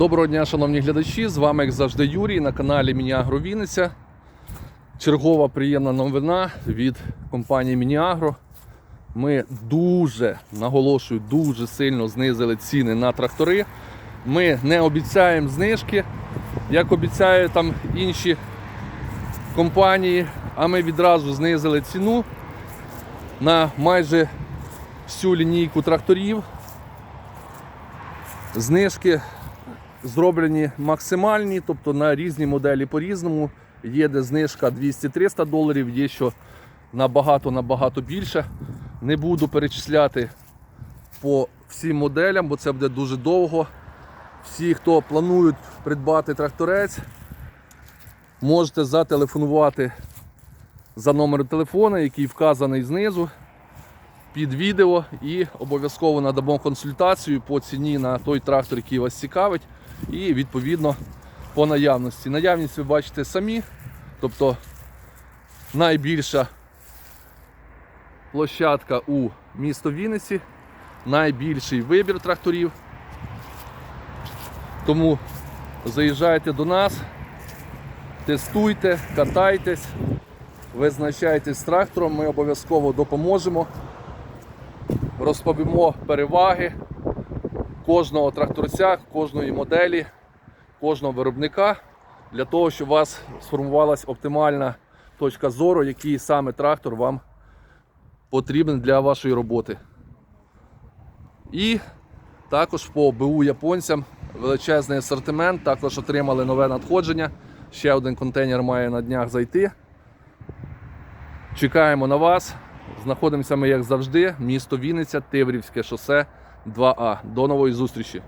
Доброго дня, шановні глядачі! З вами, як завжди, Юрій на каналі Мініагро Вінниця. Чергова приємна новина від компанії Мініагро. Ми дуже, наголошую, дуже сильно знизили ціни на трактори. Ми не обіцяємо знижки, як обіцяють там інші компанії, а ми відразу знизили ціну на майже всю лінійку тракторів. Знижки зроблені максимальні, тобто на різні моделі по-різному. Є де знижка 200-300 доларів, є що набагато-набагато більше. Не буду перечисляти по всім моделям, бо це буде дуже довго. Всі, хто планують придбати тракторець, можете зателефонувати за номером телефона, який вказаний знизу під відео і обов'язково надамо консультацію по ціні на той трактор, який вас цікавить, і відповідно по наявності. Наявність ви бачите самі, тобто найбільша площадка у місто Вінниці, найбільший вибір тракторів. Тому заїжджайте до нас, тестуйте, катайтесь, визначайтесь з трактором, ми обов'язково допоможемо розповімо переваги кожного тракторця, кожної моделі, кожного виробника для того, щоб у вас сформувалась оптимальна точка зору, який саме трактор вам потрібен для вашої роботи. І також по БУ японцям величезний асортимент, також отримали нове надходження. Ще один контейнер має на днях зайти. Чекаємо на вас. Знаходимося ми, як завжди, місто Вінниця, Тиврівське шосе 2А. До нової зустрічі!